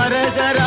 అరగరా